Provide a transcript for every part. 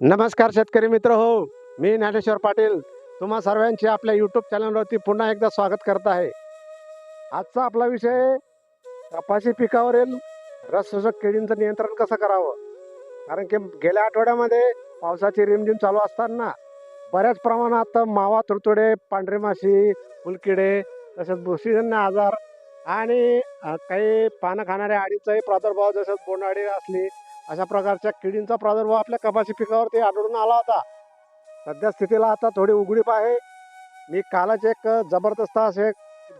नमस्कार शेतकरी मित्र हो मी ज्ञानेश्वर पाटील. तुम्हा सर्वांचे आपल्या यूट्यूब चॅनलवरती पुन्हा एकदा स्वागत करत आहे. आजचा आपला विषय कपाशी पिकावरील रसशोषक किडींचं नियंत्रण कसं करावं? कारण की गेल्या आठवड्यामध्ये पावसाची रिमझिम चालू असताना बऱ्याच प्रमाणात मावा तुडतुडे पांढरी माशी फुलकिडे तसेच बुरशीजन्य आजार आणि काही पानं खाणाऱ्या आडीचाही प्रादुर्भाव जसं बोंडाळी असली अशा प्रकारच्या किडींचा प्रादुर्भाव आपल्या कपाशी पिकावरती आढळून आला होता. सध्या स्थितीला आता थोडी उघडीप आहे. मी कालच एक जबरदस्त असे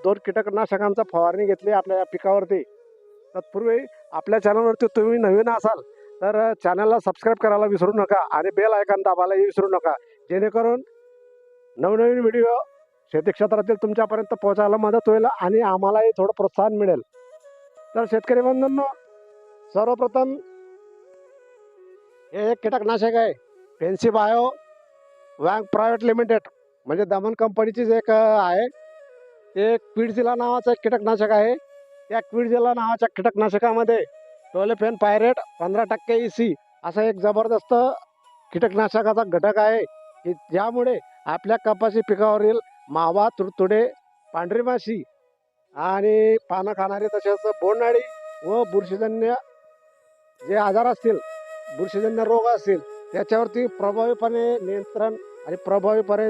दोन कीटकनाशकांचा फवारणी घेतली आपल्या या पिकावरती. तत्पूर्वी आपल्या चॅनलवरती तुम्ही नवीन असाल तर चॅनलला सबस्क्राईब करायला विसरू नका आणि बेल आयकॉन दाबायलाही विसरू नका. जेणेकरून नवनवीन व्हिडिओ शेती क्षेत्रातील तुमच्यापर्यंत पोहोचायला मदत होईल आणि आम्हालाही थोडं प्रोत्साहन मिळेल. तर शेतकरी बंधूंनो सर्वप्रथम हे एक कीटकनाशक आहे. फेन्सी बायो वँग प्रायव्हेट लिमिटेड म्हणजे दमन कंपनीचीच एक आहे ते क्विडझिला नावाचं एक कीटकनाशक आहे. त्या क्विडझिला नावाच्या कीटकनाशकामध्ये टोलेफेन पायरेट पंधरा टक्के ई सी असा एक जबरदस्त कीटकनाशकाचा घटक आहे. की ज्यामुळे आपल्या कपाशी पिकावरील मावा तुडतुडे पांढरी माशी आणि पानं खाणारी तसेच बोंडाळी व बुरशीजन्य जे आजार असतील बुरशीजन्य रोग असतील त्याच्यावरती प्रभावीपणे नियंत्रण आणि प्रभावीपणे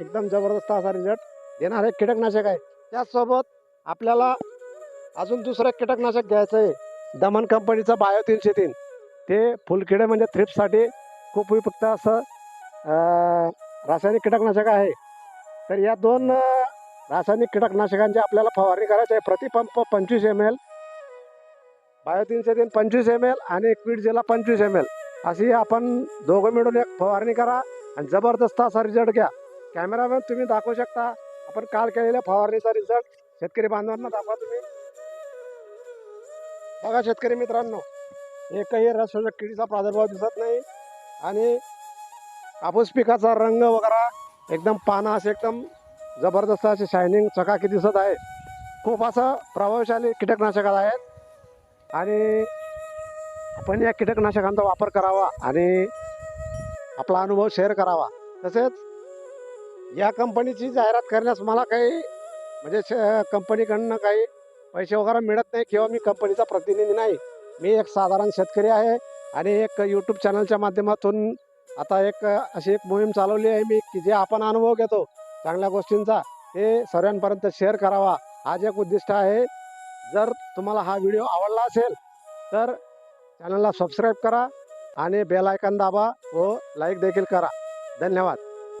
एकदम जबरदस्त असा रिझल्ट देणारे कीटकनाशक आहे. त्याचसोबत आपल्याला अजून दुसरं कीटकनाशक घ्यायचं आहे दमन कंपनीचं बायो तीनशे तीन ते फुलकिडे म्हणजे थ्रिप्ससाठी खूप उपयुक्त असं रासायनिक कीटकनाशक आहे. तर या दोन रासायनिक कीटकनाशकांची आपल्याला फवारणी करायची आहे. प्रतिपंप पंचवीस एम एल बायो तीनशे तीन पंचवीस एम एल आणि क्विडजेला पंचवीस एम एल अशी आपण दोघं मिळून एक फवारणी करा आणि जबरदस्त असा रिझल्ट घ्या. कॅमेरामॅन तुम्ही दाखवू शकता. आपण काल केलेल्या फवारणीचा रिझल्ट शेतकरी बांधवांना दाखवा तुम्ही. बघा शेतकरी मित्रांनो एकही रस किडीचा प्रादुर्भाव दिसत नाही. आणि कापूस पिकाचा रंग वगैरे एकदम पानं असे एकदम जबरदस्त असे शायनिंग चकाकी दिसत आहे. खूप असं प्रभावशाली कीटकनाशक आहेत. आणि आपण या कीटकनाशकांचा वापर करावा आणि आपला अनुभव शेअर करावा. तसेच या कंपनीची जाहिरात करण्यास मला काही म्हणजे श- कंपनीकडनं काही पैसे वगैरे मिळत नाही किंवा मी कंपनीचा प्रतिनिधी नाही. मी एक साधारण शेतकरी आहे आणि एक यूट्यूब चॅनलच्या माध्यमातून आता एक अशी एक मोहीम चालवली आहे मी की जे आपण अनुभव घेतो चांगल्या गोष्टींचा ते सर्वांपर्यंत शेअर करावा. हाच एक उद्दिष्ट आहे जर तुम्हाला हा व्हिडिओ आवडला असेल तर चॅनलला सबस्क्राईब करा आणि बेल आयकन दाबा व लाईक देखील करा. धन्यवाद.